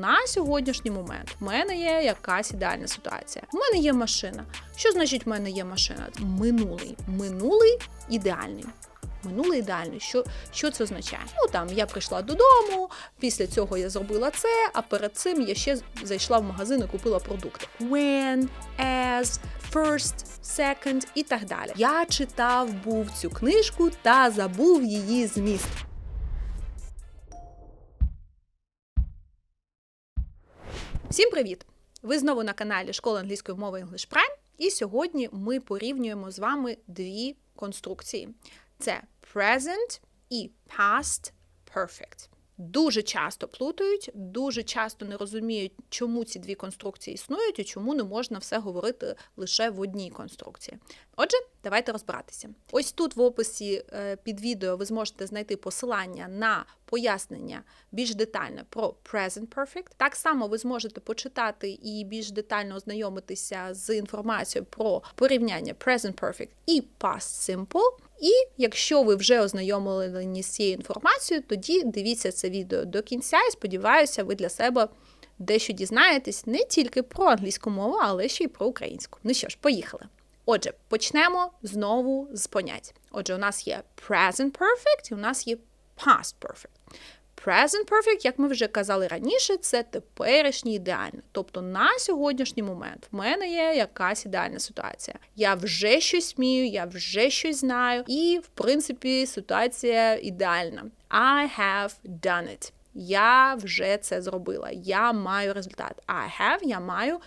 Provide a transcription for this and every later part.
На сьогоднішній момент в мене є якась ідеальна ситуація. У мене є машина. Що значить в мене є машина? Минулий. Минулий ідеальний. Минулий ідеальний. Що, що це означає? Ну там я прийшла додому, після цього я зробила це, а перед цим я ще зайшла в магазин і купила продукти. When, as, first, second і так далі. Я читав був цю книжку та забув її зміст. Всім привіт! Ви знову на каналі Школа англійської мови English Prime, і сьогодні ми порівнюємо з вами дві конструкції: це present і past perfect. Дуже часто плутають, дуже часто не розуміють, чому ці дві конструкції існують і чому не можна все говорити лише в одній конструкції. Отже, давайте розбиратися. Ось тут в описі е, під відео ви зможете знайти посилання на пояснення більш детальне про present perfect. Так само ви зможете почитати і більш детально ознайомитися з інформацією про порівняння present perfect і past simple. І якщо ви вже ознайомлені з цією інформацією, тоді дивіться це відео до кінця і сподіваюся, ви для себе дещо дізнаєтесь не тільки про англійську мову, але ще й про українську. Ну що ж, поїхали. Отже, почнемо знову з понять. Отже, у нас є present perfect і у нас є past perfect. Present perfect, як ми вже казали раніше, це теперішній ідеальний. Тобто на сьогоднішній момент в мене є якась ідеальна ситуація. Я вже щось вмію, я вже щось знаю, і в принципі ситуація ідеальна. I have done it. Я вже це зробила. Я маю результат. I have, я маю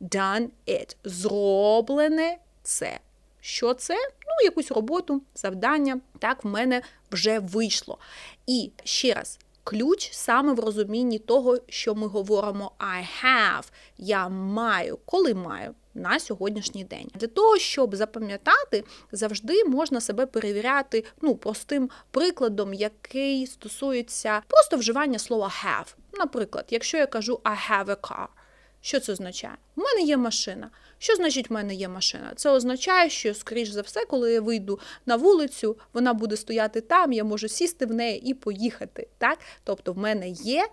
done it. Зроблене це. Що це? Ну, якусь роботу, завдання. Так, в мене вже вийшло. І ще раз, ключ саме в розумінні того, що ми говоримо I have, я маю, коли маю. На сьогоднішній день для того, щоб запам'ятати, завжди можна себе перевіряти ну простим прикладом, який стосується просто вживання слова have. Наприклад, якщо я кажу I have a car, що це означає? У мене є машина. Що значить в мене є машина? Це означає, що, скоріш за все, коли я вийду на вулицю, вона буде стояти там, я можу сісти в неї і поїхати. Так? Тобто в мене є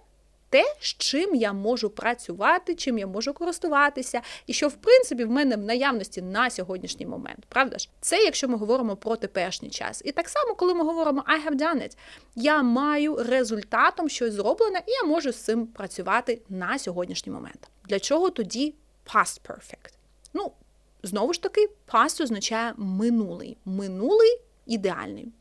те, з чим я можу працювати, чим я можу користуватися, і що, в принципі, в мене в наявності на сьогоднішній момент. Правда ж? Це якщо ми говоримо про теперішній час. І так само, коли ми говоримо I have done it, я маю результатом щось зроблене, і я можу з цим працювати на сьогоднішній момент. Для чого тоді past perfect? Ну, знову ж таки, past означає минулий. Минулий ідеальний.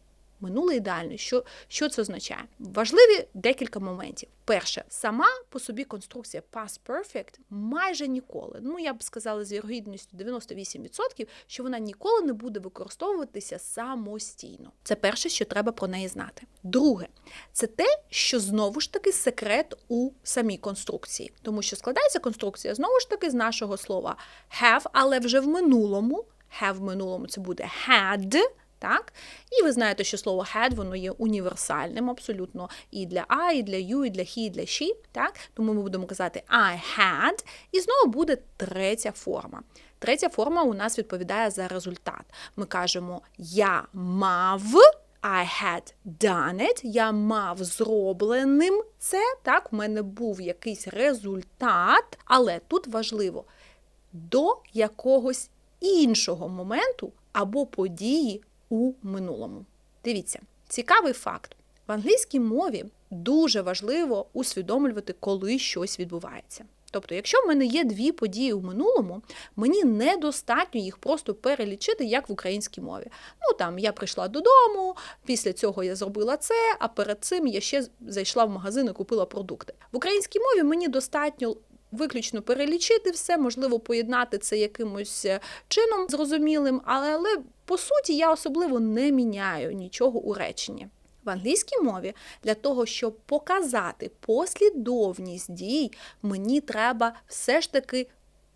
Минулий ідеальний. Що що це означає? Важливі декілька моментів. Перше, сама по собі конструкція past perfect майже ніколи, ну я б сказала з вірогідністю 98%, що вона ніколи не буде використовуватися самостійно. Це перше, що треба про неї знати. Друге, це те, що знову ж таки секрет у самій конструкції, тому що складається конструкція знову ж таки з нашого слова have, але вже в минулому. Have в минулому це буде had. Так? І ви знаєте, що слово had воно є універсальним абсолютно і для I, і для you, і для he, і для she. Так? Тому ми будемо казати I had, і знову буде третя форма. Третя форма у нас відповідає за результат. Ми кажемо я мав. I had done it, я мав зробленим це. Так, у мене був якийсь результат, але тут важливо до якогось іншого моменту або події у минулому. Дивіться, цікавий факт. В англійській мові дуже важливо усвідомлювати, коли щось відбувається. Тобто, якщо в мене є дві події у минулому, мені недостатньо їх просто перелічити, як в українській мові. Ну там я прийшла додому, після цього я зробила це, а перед цим я ще зайшла в магазин і купила продукти. В українській мові мені достатньо. Виключно перелічити все, можливо, поєднати це якимось чином зрозумілим, але, але по суті я особливо не міняю нічого у реченні. В англійській мові для того, щоб показати послідовність дій, мені треба все ж таки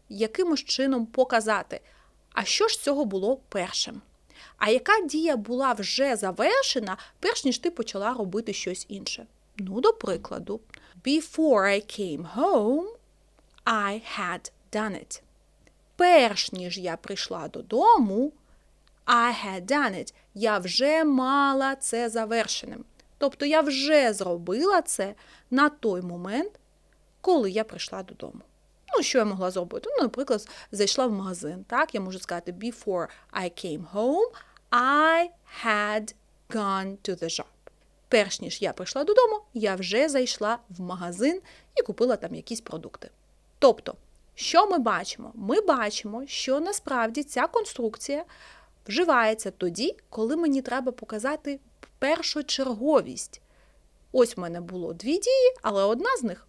якимось чином показати, а що ж цього було першим. А яка дія була вже завершена, перш ніж ти почала робити щось інше? Ну, до прикладу, before I came home, I had done it. Перш ніж я прийшла додому, I had done it. Я вже мала це завершеним. Тобто я вже зробила це на той момент, коли я прийшла додому. Ну, що я могла зробити? Ну, наприклад, зайшла в магазин. Так, я можу сказати before I came home, I had gone to the shop. Перш ніж я прийшла додому, я вже зайшла в магазин і купила там якісь продукти. Тобто, що ми бачимо? Ми бачимо, що насправді ця конструкція вживається тоді, коли мені треба показати першочерговість. Ось в мене було дві дії, але одна з них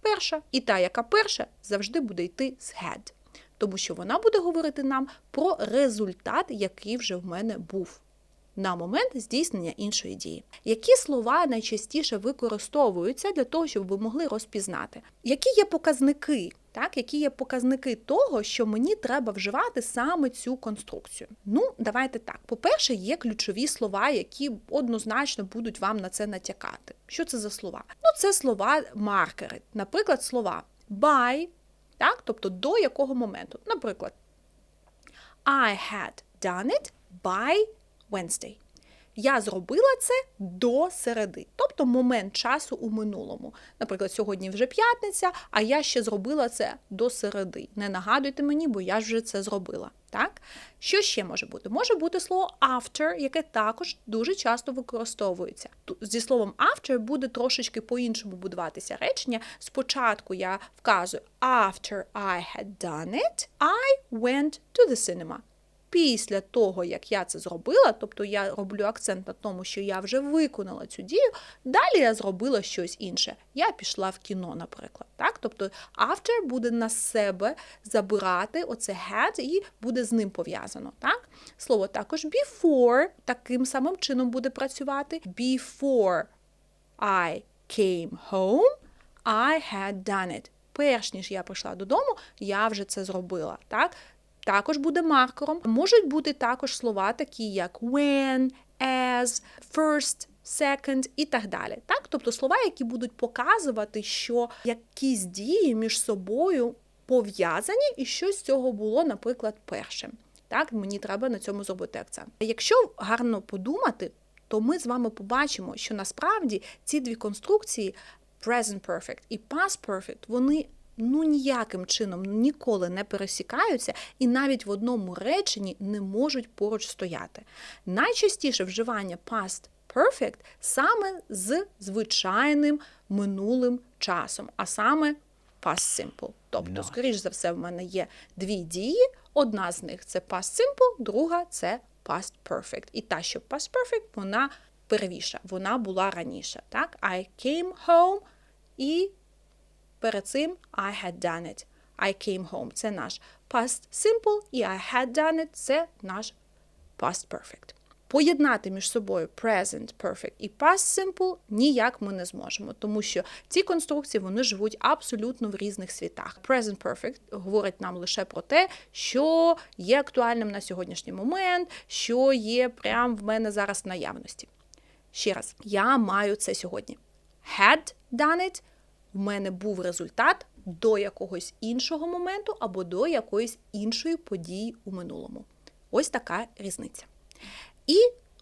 перша. І та, яка перша, завжди буде йти з had. Тому що вона буде говорити нам про результат, який вже в мене був на момент здійснення іншої дії. Які слова найчастіше використовуються для того, щоб ви могли розпізнати? Які є показники? Так, які є показники того, що мені треба вживати саме цю конструкцію? Ну, давайте так. По-перше, є ключові слова, які однозначно будуть вам на це натякати. Що це за слова? Ну, це слова маркери. Наприклад, слова by, так, тобто до якого моменту. Наприклад, I had done it by Wednesday. Я зробила це до середи, тобто момент часу у минулому. Наприклад, сьогодні вже п'ятниця, а я ще зробила це до середи. Не нагадуйте мені, бо я вже це зробила. Так? Що ще може бути? Може бути слово after, яке також дуже часто використовується. Зі словом after буде трошечки по-іншому будуватися речення. Спочатку я вказую after I had done it, I went to the cinema після того, як я це зробила, тобто я роблю акцент на тому, що я вже виконала цю дію, далі я зробила щось інше. Я пішла в кіно, наприклад. Так? Тобто after буде на себе забирати оце had і буде з ним пов'язано. Так? Слово також before таким самим чином буде працювати. Before I came home, I had done it. Перш ніж я прийшла додому, я вже це зробила. Так? Також буде маркером. Можуть бути також слова, такі як when, as, first, second і так далі. Так? Тобто слова, які будуть показувати, що якісь дії між собою пов'язані, і що з цього було, наприклад, першим. Так, Мені треба на цьому зробити акцент. Якщо гарно подумати, то ми з вами побачимо, що насправді ці дві конструкції present perfect і past perfect, вони ну ніяким чином ніколи не пересікаються і навіть в одному реченні не можуть поруч стояти. Найчастіше вживання past perfect саме з звичайним минулим часом, а саме past simple. Тобто, скоріш за все, в мене є дві дії. Одна з них це past simple, друга це past perfect. І та, що past perfect, вона первіша, вона була раніше. Так? I came home і Перед цим I had done it. I came home. Це наш past simple, і I had done it це наш past perfect. Поєднати між собою present perfect і past simple ніяк ми не зможемо, тому що ці конструкції вони живуть абсолютно в різних світах. Present perfect говорить нам лише про те, що є актуальним на сьогоднішній момент, що є прямо в мене зараз в наявності. Ще раз, я маю це сьогодні. Had done it – в мене був результат до якогось іншого моменту або до якоїсь іншої події у минулому. Ось така різниця. І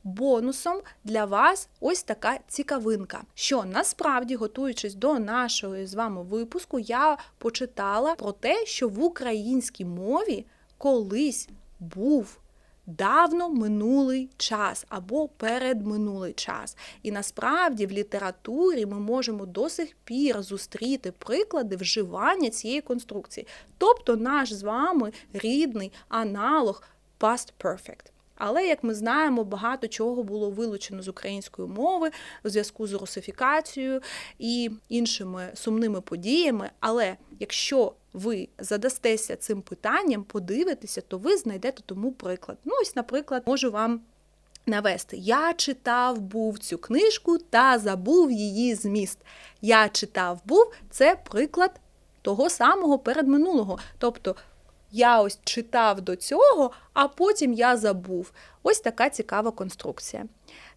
бонусом для вас ось така цікавинка, що насправді, готуючись до нашого з вами випуску, я почитала про те, що в українській мові колись був давно минулий час або передминулий час. І насправді в літературі ми можемо до сих пір зустріти приклади вживання цієї конструкції, тобто наш з вами рідний аналог past perfect. Але, як ми знаємо, багато чого було вилучено з української мови у зв'язку з русифікацією і іншими сумними подіями. Але якщо ви задастеся цим питанням, подивитеся, то ви знайдете тому приклад. Ну, ось, наприклад, можу вам. Навести я читав був цю книжку та забув її зміст. Я читав був це приклад того самого передминулого. Тобто я ось читав до цього, а потім я забув. Ось така цікава конструкція.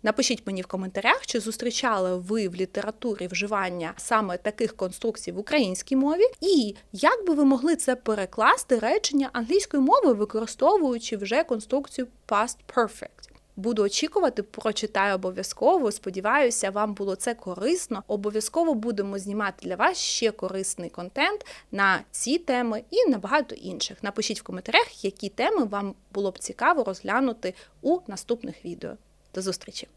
Напишіть мені в коментарях, чи зустрічали ви в літературі вживання саме таких конструкцій в українській мові, і як би ви могли це перекласти речення англійської мови, використовуючи вже конструкцію past perfect. Буду очікувати, прочитаю обов'язково. Сподіваюся, вам було це корисно. Обов'язково будемо знімати для вас ще корисний контент на ці теми і на багато інших. Напишіть в коментарях, які теми вам було б цікаво розглянути у наступних відео. До зустрічі!